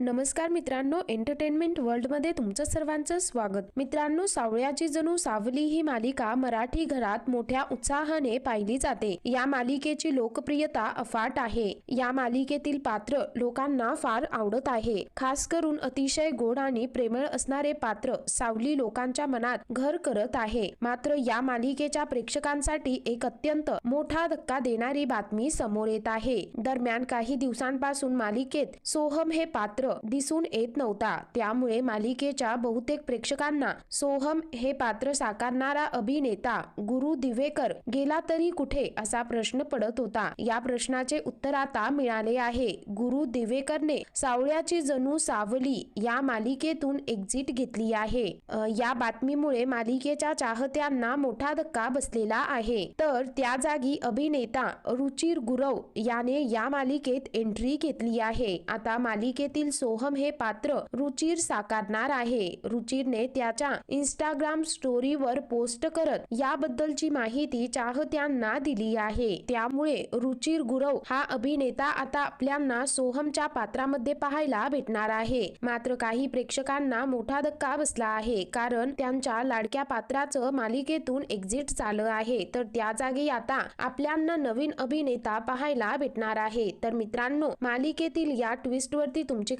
नमस्कार मित्रांनो एंटरटेनमेंट वर्ल्डमध्ये तुमचं सर्वांचं स्वागत. मित्रांनो सावळ्याची जणू सावली ही मालिका मराठी घरात मोठ्या उत्साहाने पाहिली जाते. या मालिकेची लोकप्रियता अफाट आहे. या मालिकेतील पात्र लोकांना फार आवडत आहे. खास करून अतिशय गोड आणि प्रेमळ असणारे पात्र सावली लोकांच्या मनात घर करत आहे. मात्र या मालिकेच्या प्रेक्षकांसाठी एक अत्यंत मोठा धक्का देणारी बातमी समोर येत आहे. दरम्यान काही दिवसांपासून मालिकेत सोहम हे पात्र दिसून येत नव्हता. त्यामुळे मालिकेच्या बहुतेक प्रेक्षकांना सोहम हे पात्र साकारणारा अभिनेता गुरु दिवेकर गेला तरी कुठे असा प्रश्न पडत होता. या प्रश्नाचे उत्तर आता मिळाले आहे. गुरु दिवेकरने सावळ्याची जणू सावली या मालिकेतून एक्झिट घेतली आहे. या बातमीमुळे मालिकेच्या चाहत्यांना मोठा धक्का बसलेला आहे. तर त्या जागी अभिनेता रुचिर गुरव याने या मालिकेत एंट्री घेतली आहे. आता मालिकेतील सोहम हे पात्र रुचिर साकारणार आहे. रुचिरने त्याच्या इंस्टाग्राम स्टोरीवर पोस्ट करत याबद्दलची माहिती चाहत्यांना दिली आहे. त्यामुळे रुचिर गुरव हा अभिनेता आता आपल्यांना सोहमच्या पात्रामध्ये पाहायला भेटणार आहे. मात्र काही प्रेक्षकांना मोठा धक्का बसला आहे. कारण त्यांच्या लाडक्या पात्राचं मालिकेतून एक्झिट झालं आहे. तर त्या जागी आता आपल्यांना नवीन अभिनेता पाहायला भेटणार आहे. तर मित्रांनो मालिकेतील या ट्विस्ट वरती तुमची